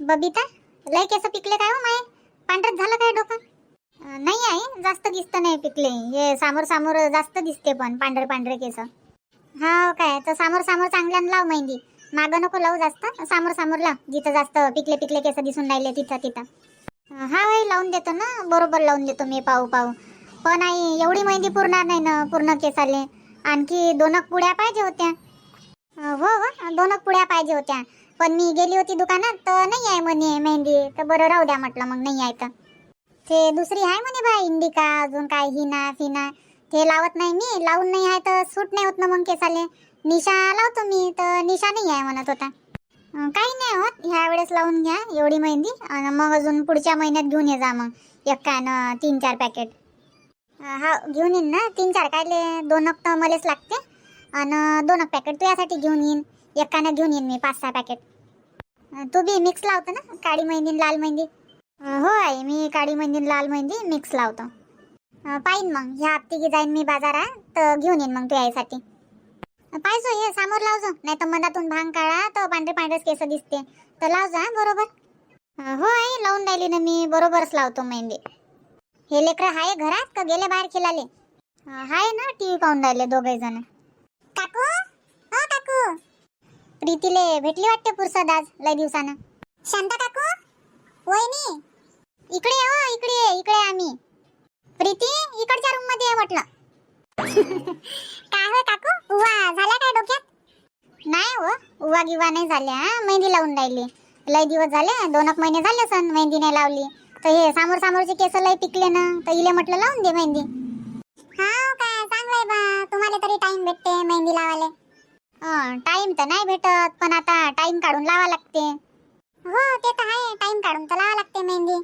बबिता लय केस पिकले काय हो माय? पांढरत झालं काय डोकं? नाही आहे जास्त दिसत नाही पिकले. हे सामोर समोर जास्त दिसते पण पांढरे पांढरे केस. हा हो काय तर समोर सामोर चांगल्यानं लाव मेहंदी. मागं नको लावू जास्त. समोर समोर लाव जिथं जास्त पिकले पिकले केस दिसून राहिले तिथं तिथं. हा भाई लावून देतो ना बरोबर लावून देतो मी पाहू पाहू. पण आई एवढी मेहंदी पुरणार नाही ना पूर्ण केसाले. आणखी दोनक पुड्या पाहिजे होत्या. हो हो पुड्या पाहिजे होत्या. पण मी गेली होती दुकानात तर नाही आहे म्हणे मेहंदी. तर बरं राहू द्या म्हटलं मग नाही आहे तर. ते दुसरी आहे म्हणे बाई इंडिका अजून काय हिना फिना. ते लावत नाही मी लावून नाही आहे तर सूट नाही होत ना मग केसाले. निशा लावतो मी तर निशा नाही आहे म्हणत होता. काही नाही होत ह्या वेळेस लावून घ्या एवढी मेहंदी आणि मग अजून पुढच्या महिन्यात घेऊन ये जा मग एक न तीन चार पॅकेट. हा घेऊन येईन ना तीन चार कायले दोन तर मलाच लागते. आणि दोन पॅकेट तुझ्यासाठी घेऊन येईन. एकानं घेऊन येईन मी पाच सहा पॅकेट तू बी मिक्स लावतो ना? काळी मेहंदी लाल मेहंदी हो आई मी काळी मेहंदी लाल मेहंदी मिक्स लावतो. पाहिन पाहीन मग. ह्या हप्ती जाईन मी बाजारात तर घेऊन येईन मग तू यायसाठी. पाहिजो हे समोर लावजो. नाही तर मधातून भांग काढा तर पांढरे पांढरेच केस दिसते. तर लावजा हं, बरोबर? हो आई लावून राहिली ना मी. बरोबरच लावतो मेहंदी. हे लेकरं हाय घरात का गेले बाहेर खेळाले आहे हाय ना टीव्ही पाहून राहिले दोघे जण काकू? हो काकू. प्रीतीले भेटली वाटते पुरसद आज लय दिवसानं. शांता काकू? वहिनी? इकडे ये हो इकडे ये, इकडे आम्ही. प्रीती इकडच्या रूममध्ये ये म्हटलं. काय हो काकू? उवा झाला काय डोक्यात? नाही हो उवा गिवा नाही झाल्या मेहंदी लावून राहिली. लय दिवस झाले दोन एक महिने झाले सण मेहंदी नाही लावली. तर हे समोर समोरचे केस लय पिकले ना तर इले म्हटलं लावून दे मेहंदी. हा काय चांगलंय बा तुम्हाला तरी टाइम भेटते मेहंदी लावायला. टाइम तर नाही भेटत पण आता टाइम काढून लावा लागते. हो ते तर आहे टाइम काढून तर लावा लागते मेहंदी.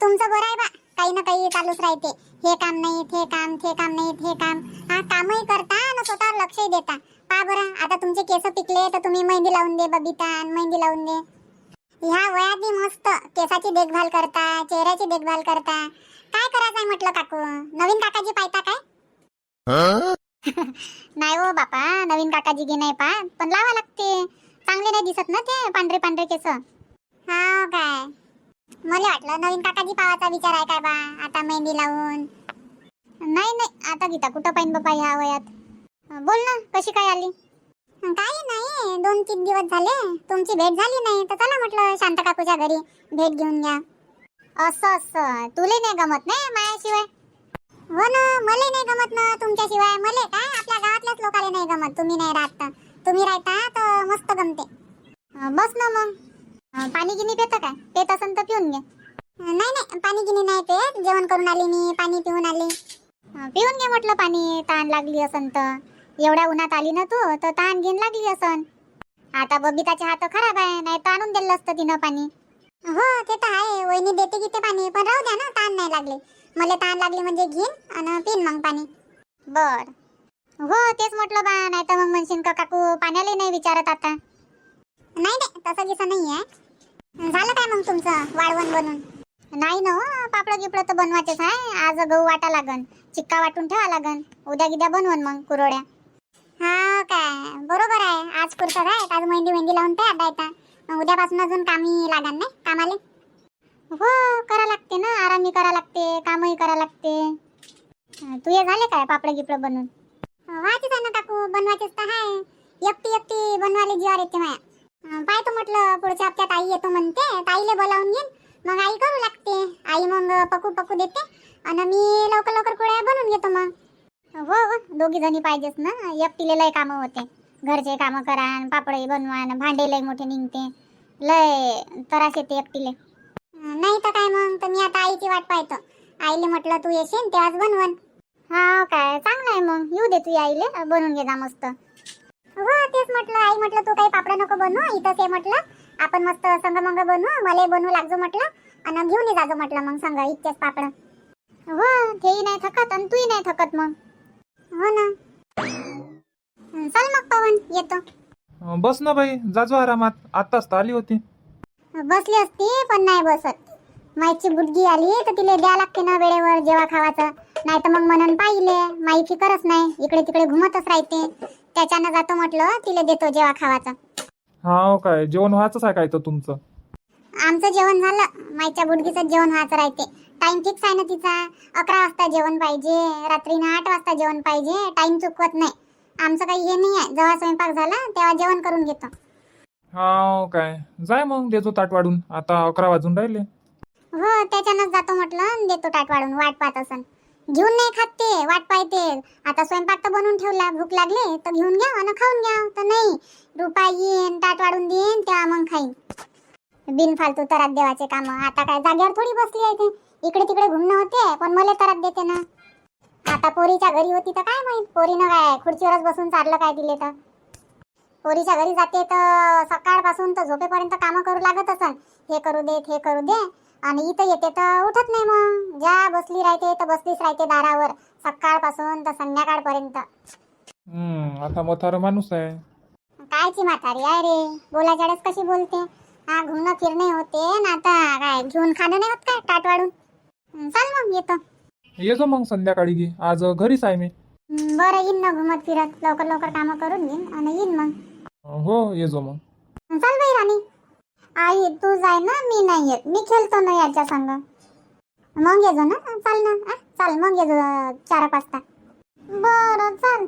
तुमचं बरं आहे बा काही ना काही चालूच राहते. हे काम नाही हे काम ते काम नाही हे काम. हा कामही करता आणि स्वतःवर लक्षही देता. पा बरं आता तुमचे केस पिकले तर तुम्ही मेहंदी लावून दे बबिता आणि मेहंदी लावून दे. ह्या वयात मस्त केसाची देखभाल करता चेहऱ्याची देखभाल करता. काय करायचं म्हटलं काकू? नवीन काकाजी पाहता काय? नाही हो बापा नवीन काकाजी घे नाही पा पण लावा लागते. चांगले नाही दिसत ना ते पांढरे पांढरे केस. हा काय? मला वाटलं नवीन काकाजी पावाचा विचार आहे काय बा आता मेहंदी लावून. नाही नाही आता गीता कुठं पाहिन बापा ह्या वयात? बोल ना कशी काय आली? काही नाही दोन तीन दिवस झाले तुमची भेट झाली नाही तर चला म्हटलं शांत काकूच्या घरी भेट घेऊन घ्या. असं असं तुले नाही गमत नाही मायाशिवाय? हो ना मला नाही गमत ना तुमच्याशिवाय. मले काय आपल्या गावातल्याच लोकांना नाही गमत. तुम्ही नाही राहत तर. तुम्ही राहता तर मस्त गमते. अं, बस ना मग. अं, पाणी गिनी पेत काय? पेत असन तर पिऊन घे. अं, नाही नाही पाणी गिनी नाही पेत. जेवण करून आली मी पाणी पिऊन आले. अं, पिऊन घे म्हटलं पाणी ताण लागली असन तर. एवढ्या उन्हात आली ना तू तर ताण घेऊन लागली असन. आता बबिताचे हात खराब आहे नाही तर आणून दिलं असतं तिनं पाणी. हो ते तर आहे. वहिनी देते की ते पाणी पण राहू द्या ना ताण नाही लागले. मला ताण लागली म्हणजे घेईन आणि पिन मग पाणी. बर. हो तेच म्हटलं बा नाही तर मग म्हणशील का काकू पाण्याला नाही विचारत आता. नाही नाही तसं गिसं नाही आहे. झालं काय मग तुमचं वाळवण बनून? नाही ना हो, पापड गिपड तर बनवायचेच आहे. आज गहू वाटा लागन चिक्का वाटून ठेवा लागन. उद्या गिद्या बनवून मग कुरोड्या हा काय बरोबर आहे. आज पुरतं आहे. आज मेहंदी मेहंदी लावून तयार द्यायचा मग उद्यापासून अजून कामी लागन नाही कामाले? हो करा लागते ना. आरामी करा लागते कामही करा लागते. तू हे झाले काय पापड गिपड बनवून? व्हायचेच आहे ना काकू बनवायचेच तर आहे. एकटी एकटी बनवायला जीवार येते माया. अं, पाहतो म्हटलं पुढच्या हप्त्यात आई येतो म्हणते. ताईले बोलावून घेईन. मग आई करू लागते. आई मग पकू पकू देते. आणि मी लवकर लवकर पोळ्या बनवून घेतो मग. हो हो दोघी जणी पाहिजेच ना. एकटीले लय कामं होते. घरचे कामं करा पापडही बनवा आणि भांडे लय मोठे निघते. लय त्रास येते एकटीले. नाही तर काय मग? तर मी आता आईची वाट पाहतो. आईले म्हटलं तू येशील तेव्हाच बनवण हा काय? चांगलं आहे मग. येऊ दे तू आईले. बनवून घे जा मस्त. हो तेच म्हटलं. आई म्हटलं तू काही पापड नको बनवू. इथंच आहे म्हटलं. आपण मस्त संगमंग बनवू. मला बनवू लागजो म्हटलं. आणि घेऊन ये जाजो म्हटलं मग संग इतकेच पापड. हो तेही नाही थकत आणि तूही नाही थकत मग. हो ना. चल मग पवन येतो. बस ना बाई. जाजो आरामात. आत्ताच तर आली होती. बसली असती पण नाही बसत. माईची बुडगी आली तर तिला द्या लागते ना वेळेवर जेव्हा खावाचं. नाही तर मग म्हणून पाहिले. माई फिकरच नाही. इकडे तिकडे घुमतच राहते. त्याच्यानं जातो म्हटलं तिला देतो जेव्हा खावाचं. हा काय? जेवण व्हायचंच आहे काय तर तुमचं? आमचं जेवण झालं. माईच्या बुडगीचं जेवण व्हायचं राहते. टाइम फिक्स आहे ना तिचा. अकरा वाजता जेवण पाहिजे. रात्रीनं आठ वाजता जेवण पाहिजे. टाइम चुकवत नाही. आमचं काही हे नाही आहे जेव्हा स्वयंपाक झाला तेव्हा जेवण करून घेतो. हाव काय. जाय मग देतो ताट वाढून. आता अकरा वाजून राहिले. हो त्याच्यानंच जातो म्हटलं. देतो ताट वाढून. वाट पाहत असन. घेऊन नाही खात ते. वाट पाहते. आता स्वयंपाक तर बनवून ठेवला. भूक लागली तर घेऊन घ्या आणि खाऊन घ्या. तर नाही. रुपा येईन ताट वाढून देईन तेव्हा मग खाईन. बिनफालतू तरात देवाचे काम. आता काय जागेवर थोडी बसली आहे ते. इकडे तिकडे घुमणं होते पण मला तरात देते ना. आता पोरीच्या घरी होती तर काय माहीत? पोरीनं काय खुर्चीवरच बसून चाललं काय दिले तर. पोरीच्या घरी जाते तर सकाळपासून तर झोपेपर्यंत कामं करू लागत असन हे करू दे हे करू दे. आणि इथं येते तर उठत नाही मग. ज्या बसली राहते तर बसलीच राहते दारावर. सकाळपासून तर संध्याकाळपर्यंत. हम्म आता म्हातारा माणूस आहे. कायची म्हातारी आहे रे? बोलाच्या वेळेस कशी बोलते? हा घुमणं फिरणे होते ना आता. काय घेऊन खाणं नाही होत काय? ताट वाढून? हं, चाल मग येतो. ये जो मग संध्याकाळी घे. आज घरीच आहे मी. हं, बरं येईन ना घुमत फिरत. लवकर लवकर कामं करून घेईन. आणि येईन मग. हो ये जो मग. चल बाई राणी. आई तू जाय ना मी नाही येत. मी खेळतो ना याच्या संग. मग येजो ना चाल ना आ, चाल मग येजो चार एक वाजता. बरं चाल.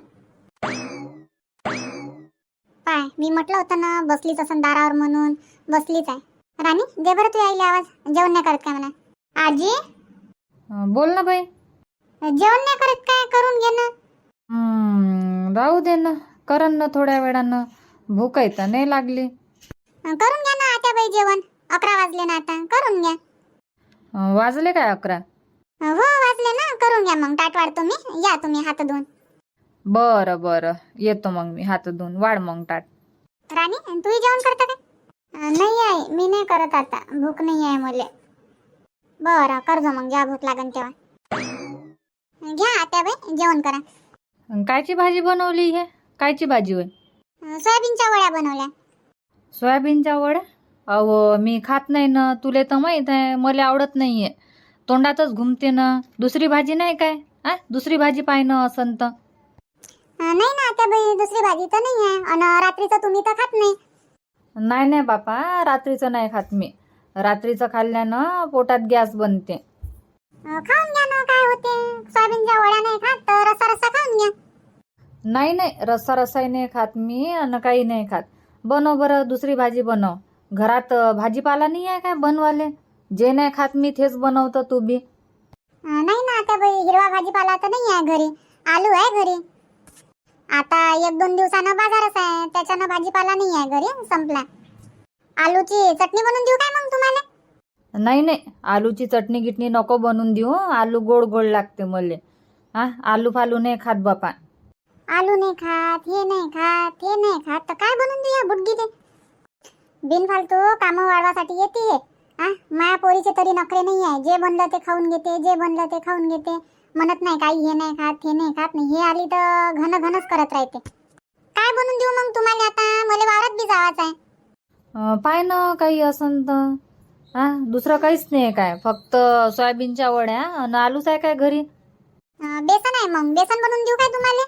पाय मी म्हटलं होतं ना बसलीच असं दारावर म्हणून. बसलीच आहे. राणी दे बरं तू यायला आवाज. जेवण नाही करत काय म्हणा? आजी? अं, बोल ना बाई. जेवण नाही करत काय? करून घे ना. हम्म, राहू दे ना. करन ना थोड्या वेळानं. भूक आहे तर नाही लागली. करून घ्या ना आता बाई जेवण. अकरा वाजले ना आता. करून घ्या. अं, वाजले काय अकरा? हो वाजले ना. करून घ्या मग. ताट वाढतो मी. या तुम्ही हात धुवून. बरं बरं. येतो मग मी हात धुवून. वाढ मग ताट. राणी तूही जेवण करता काय? अं, नाही आहे. मी नाही करत आता. भूक नाही आहे मला. बरं करजो मग. जेव्हा भूक लागन तेव्हा. घ्या आता बाई. जेवण करा. अन् कायची भाजी बनवली हे? कायची भाजी होय? सोयाबीनच्या वड्या बनवल्या. सोयाबीनच्या वड्या? अहो मी खात नाही ना. तुले तर माहीत आहे मला आवडत नाहीये. तोंडातच घुमते ना. दुसरी भाजी नाही काय? आ? दुसरी भाजी पाय ना असन तर. अं, नाही ना आता बाई दुसरी भाजी तर नाही आहे. आणि रात्रीचं तुम्ही तर खात नाही. नाही नाही बापा. रात्रीचं नाही खात मी. रात्रीचं खाल्ल्यानं पोटात गॅस बनते. अं, खाऊन घ्या ना काय होते. सोयाबीनच्या वड्या नाही खात तर रसा रसा खाऊन घ्या. नाही नाही रस्सा रसाई नाही खात मी आणि काही नाही खात. बनव बरं दुसरी भाजी बनव. घरात भाजीपाला नाही आहे काय बनवाले? जे नाही खात मी तेच बनवतं तू बी. अं, नाही ना आता बाई हिरवा भाजीपाला तर नाही आहे घरी. आलू आहे घरी. आता एक दोन दिवसानं बाजारच आहे त्याच्यानं भाजीपाला नाही आहे घरी संपला. आलूची चटणी बनवून देऊ काय मग तुम्हाला? नाही नाही आलूची चटणी गिटणी नको बनवून देऊ आलू गोड गोड लागते मले. हा आलू फालू नाही खात बापा. आलू नाही खात हे नाही खात हे नाही खात. तर काय बनवून देऊ या बुड्डी ते बिनफालतू कामं वाढवासाठी येते हा. माया पोरीचे तरी नखरे नाही आहे. जे बनलं ते खाऊन घेते जे बनलं ते खाऊन घेते. म्हणत नाही काही हे नाही खात हे नाही खात. नाही हे आली तर घन घनच करत राहते. काय बनवून देऊ मग तुम्हाला आता? मला वावरात बी जावाच आहे. पाय ना काही असन तर. हा दुसरं काहीच नाही काय. फक्त सोयाबीनच्या वड्या आणि आलूच आहे काय घरी? बेसन आहे मग. बेसन बनवून देऊ काय तुम्हाला?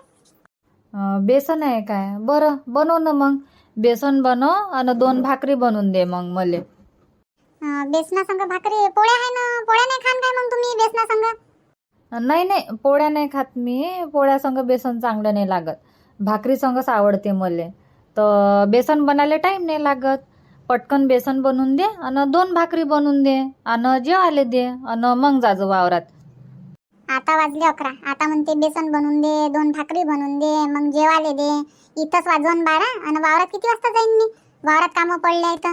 बेसन आहे काय? बरं बनव ना मग. बेसन बनव आणि दोन भाकरी बनवून दे मग मले. अं, बेसना संग भाकरी पोळ्या आहे ना? पोळ्या नाही खान काय मग तुम्ही बेसना संग नाही नाही पोळ्या नाही खात मी. पोळ्या संग बेसन चांगलं नाही लागत. भाकरी संगच आवडते मले. तर बेसन बनायला टाईम नाही लागत. पटकन बेसन बनवून दे आणि दोन भाकरी बनवून दे. आणि जेवायला दे. आणि मग जाजो वावरात. आता वाजले अकरा. आता म्हणते बेसन बनवून दे दोन भाकरी बनवून दे मग जेवाले दे. इथंच वाजवून बारा आणि वावरात किती वाजता जाईन मी? वावरात कामं पडले आहेत.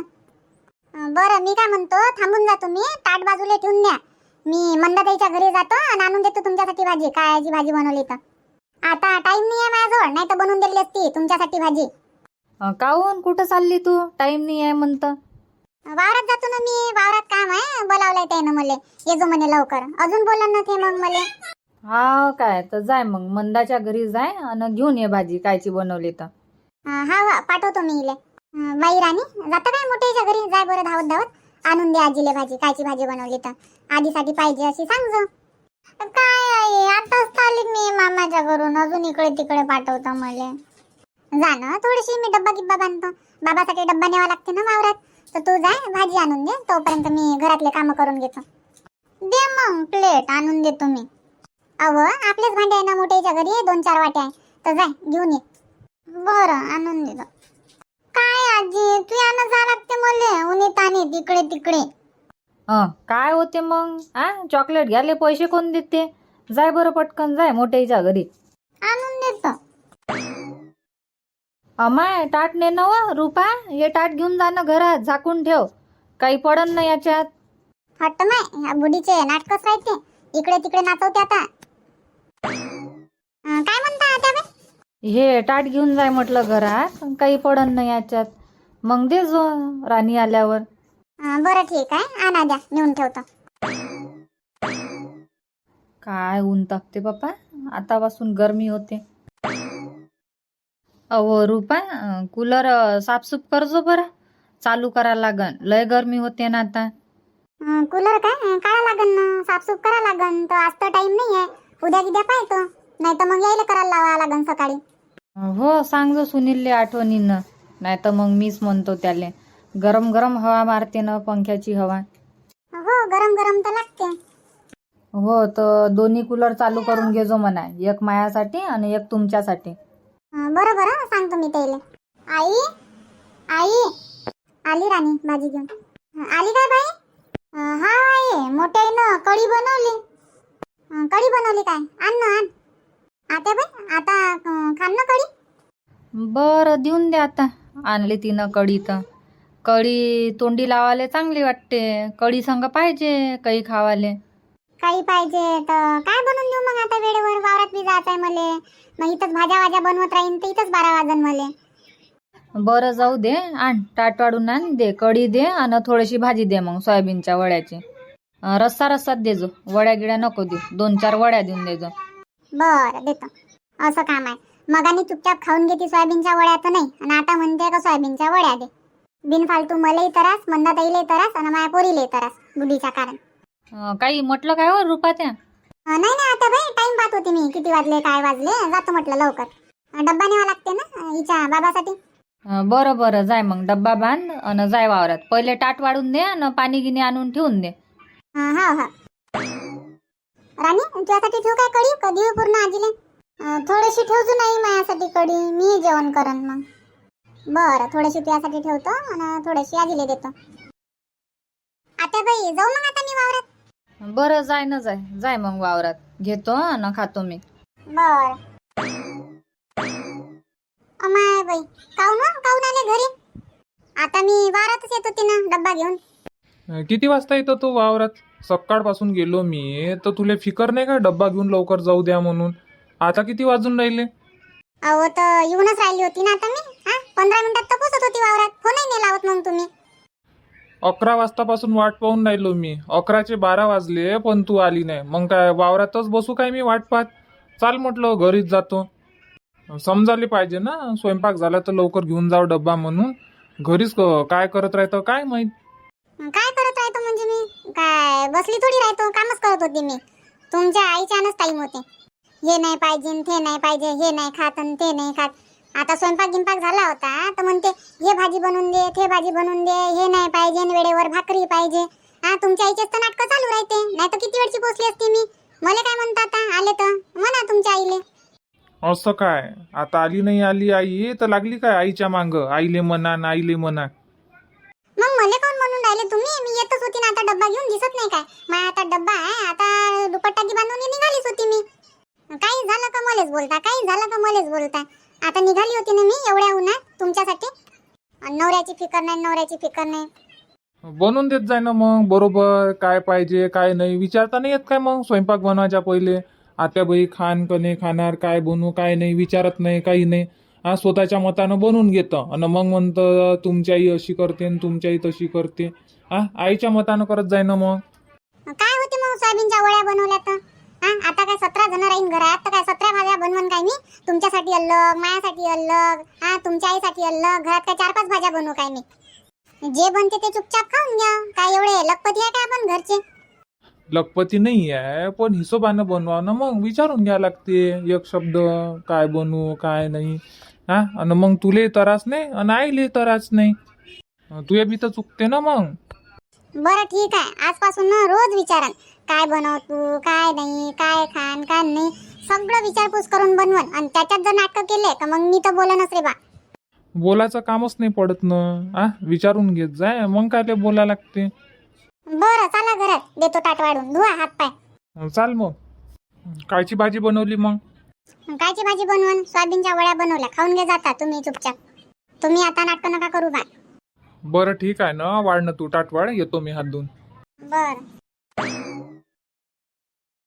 बरं मी काय म्हणतो थांबून जा तुम्ही ताट बाजूला ठेवून द्या. मी मंदाताईच्या घरी जातो आणि आणून देतो तुमच्यासाठी भाजी काळ्याची भाजी बनवली तर. आता टाइम नाही आहे माझ्याजवळ नाही तर बनवून दिली असती तुमच्यासाठी भाजी. काहून? कुठं चालली तू? टाईम नाही आहे म्हणतं. वावरात जातो ना मी वावरात काम आहे बोलावलंय त्यानं मले. ये जो म्हणे लवकर. अजून बोला ना ते मग मले. हा काय तर जाय मग. मंदाच्या घरी जाय आणि घेऊन ये भाजी कायची बनवली तर. हा हा हा, पाठवतो मी इले. अं, बाई राणी जाता काय मोठ्याच्या घरी? जाय बरं धावत धावत. आणून दे आजीले भाजी कायची भाजी बनवली तर. आजीसाठी पाहिजे अशी सांगजो. काय आहे आताच आली मी मामाच्या घरून. अजून इकडे तिकडे पाठवतो मला. जा ना थोडीशी मी डब्बा गिब्बा बांधतो. बाबासाठी डब्बा न्यावा लागते ना वावरात. तर तू जाय भाजी आणून दे. तोपर्यंत मी घरातले कामं करून घेतो. दे मग प्लेट आणून देतो मी. अव आपलेच भांडे आहे ना मोठ्याच्या घरी दोन चार वाटे आहे. तर जाय घेऊन ये. बरं आणून देतो. काय आजी तू यानं जा लागते मले. उन्ही तानी तिकडे तिकडे. अं, काय होते मग? आ? चॉकलेट घ्यायला पैसे कोण देते? जाय बरं पटकन जाय मोठ्याच्या घरी. आणून देतो. अमाय टाट ने ना व, रुपा हे टाट घेऊन जा ना घरात झाकून ठेव. काही पडन ना याच्यात. हट्ट माय ह्या बुडीचे नाटकच राहते. इकडे तिकडे नाचवते आता. अं, काय म्हणता आता बाई? हे टाट घेऊन जाय म्हटलं घरात काही पडन ना याच्यात. मग दे जो राणी आल्यावर. अं, बरं ठीक आहे. आणा द्या नेऊन ठेवतो. काय ऊन तापते बापा. आतापासून गरमी होते. अहो रुपा कूलर साफसूफ करजो बरं. चालू करा लागन. लय गरमी होते ना आता. कूलर काय? काढा लागन ना. साफसूफ करा लागन. तर आज तर टाइम नाही आहे उद्या गिद्या पाहतो. नाही तर मग यायला करायला लावा लागन सकाळी. हो सांगजो सुनीलले आठवणीनं. नाही तर मग मीच म्हणतो त्याले गरम गरम हवा मारते ना पंख्याची हवा. हो गरम गरम तर लागते. हो तर दोन्ही कूलर चालू करून घेजो म्हणा. एक मायासाठी आणि एक तुमच्यासाठी. बरं बरं सांगतो मी त्याला आई आई आली राणी भाजी घेऊन. आली काय बाई? हा आई मोठ्या ना कढी बनवली. कढी बनवली काय? आण ना आण. आता बाई आता खान ना कढी? बरं देऊन द्या आता. आणली तिनं कढी तर. कढी तोंडी लावाले चांगली वाटते. कढी संग पाहिजे काही खावाले. काही पाहिजे तर काय बनवून देऊ मग आता वेळेवर? वावरात बी जायचं आहे मले. मग इथंच भाज्या वाज्या बनवत राहीन तर इथंच बारा वाजन मले. बरं जाऊ दे आण ताट वाढून आण दे कढी दे आणि थोडीशी भाजी दे मग सोयाबीनच्या वड्याची. अं, रस्सा रस्साच देजो वड्या गिड्या नको देऊ. दोन चार वड्या देऊन देजो बरं देतो. असं काम आहे. मगानी चुपचाप खाऊन घेते सोयाबीनच्या वड्या तर नाही आणि आता म्हणते का सोयाबीनच्या वड्या दे. बिनफालतू मलाही त्रास मंदाताईलाही त्रास आणि माझ्या पोरीलाही त्रास बुडीच्या कारण. अं, काही म्हटलं काय हो रुपा त्या? अं, नाही नाही आता बाई टाइम पाहत होती मी. किती वाजले काय वाजले? जातो म्हटलं लवकर. अं, डब्बा न्यावा लागते ना अं, हिच्या बाबासाठी? अं, बरं बरं जाय मग. डब्बा बांध आणि जाय वावरात. पहिले ताट वाढून दे आणि पाणी गिनी आणून ठेवून दे. हा हा हा. राणी तुझ्यासाठी ठेवू काय कढी? कधी होईल पूर्ण आजीले? अं, थोडीशी ठेवजू नाही माझ्यासाठी कढी. मी जेवण करन मग. बरं थोडीशी तुझ्यासाठी ठेवतो आणि थोडीशी आजीले देतो. आता बाई जाऊ मग आता मी वावरात. बरं जाय ना जाय. जाय मग वावरात. घेतो आणि खातो मी. बर. अमाय बाई काऊन हं? काऊन आले घरी? आता मी वावरातच येत होती ना डब्बा घेऊन. किती वाजता येतो तो वावरात? सकाळपासून गेलो मी तर तुला फिकर नाही का डब्बा घेऊन लवकर जाऊ द्या म्हणून? आता किती वाजून राहिले? अहो तर येऊनच राहिली होती ना आता मी हा? पंधरा मिनिटात तर पोचत होती वावरात. फोनही नाही लावत मग तुम्ही. अकरा वाजतापासून वाट पाहून राहिलो मी. अकराचे बारा वाजले पण तू आली नाही. मग काय वावरातच बसू काय मी वाट पाहत? चाल म्हटलं घरीच जातो. समजायला पाहिजे ना स्वयंपाक झाला तर लवकर घेऊन जाऊ डब्बा म्हणून. घरीच क- काय करत राहतं काय माहीत? काय करत राहतो म्हणजे मी? काय बसली थोडी राहतो कामच करत होती मी. तुमच्या आईच्यानंच टाइम होते. हे नाही पाहिजे न ते नाही पाहिजे हे नाही खात आणि ते नाही खात. आता स्वयंपाक गिंपाक झाला होता तर म्हणते हे भाजी बनवून दे ते भाजी बनवून दे हे नाही पाहिजे वेळेवर भाकरी पाहिजे. हा तुमच्या आईचेच तर नाटकं चालू राहते नाही तर किती वेळची पोचली असती मी? मला काय म्हणता आता? आले तर? म्हणा तुमच्या आईले. असं काय? आता आली नाही आली आई तर लागली काय आईच्या मांग? आईले म्हणा न आईले म्हणा. मग मला कोण म्हणून राहिले तुम्ही? मी येतच होती ना आता डब्बा घेऊन दिसत नाही काय? माझा आता डब्बा आहे आता दुपट्टा गी बांधून निघालीच होती मी. काही झालं का मलेच बोलता? काही झालं का मलेच बोलता? आता निघाली होती ना मी एवढ्या उन्हात. तुमच्यासाठी? नवऱ्याची फिकर नाही नवऱ्याची फिकर नाही. बनवून देत जाय ना मग बरोबर काय पाहिजे काय नाही विचारता नाही येत काय मग स्वयंपाक बनवायच्या पहिले. आता बाई खान कने खाणार काय बनवू काय नाही विचारत नाही काही नाही. हा स्वतःच्या मतानं बनवून घेतं. आणि मग म्हणतं तुमची आई अशी करते आणि तुमची आई तशी करते. हा आईच्या मतानं करत जाय ना मग काय होते मग सोयाबीनच्या वड्या बनवल्या तर? हा आता काय सतरा जण राहीन घरात तर काय सतरा भाज्या बनवून काय मी तुमच्यासाठी अलग माझ्यासाठी अलग हा तुमच्या आईसाठी अलग घरात काय चार पाच भाज्या बनवू काय मी जे बनते ते चुपचाप खाऊन घ्या. काय एवढे लखपती आहे काय आपण घरचे? लखपती नाही आहे पण हिशोबानं बनवा ना मग. विचारून घ्या लागते. एक शब्द काय बनवू काय नाही. हा? आणि मग तुले त्रास नाही आणि आईले त्रास नाही. तुझ्या बी तर चुकते ना मग. बरं ठीक आहे. आजपासून ना रोज विचारन. काय बनव तू काय नाही काय खान काय नाही. सगळं विचारपूस करून बनवन आणि त्याच्यात जर नाटकं केले तर मग मी तर बोलनच रे बा. बोलायचं कामच नाही पडत ना. आ विचारून घेत जाय मग काय ते बोला लागते? बरं चला घरात. देतो ताट वाढून. धुवा हात पाय. चाल मग. कायची भाजी बनवली मग? कायची भाजी बनवून? सोयाबीनच्या वड्या बनवल्या. खाऊन घे जाता तुम्ही चुपचाप. तुम्ही आता नाटकं नका करू बा. बरं ठीक आहे ना. वाढ ना तू. टाटवाड येतो मी हात धुवून. बर.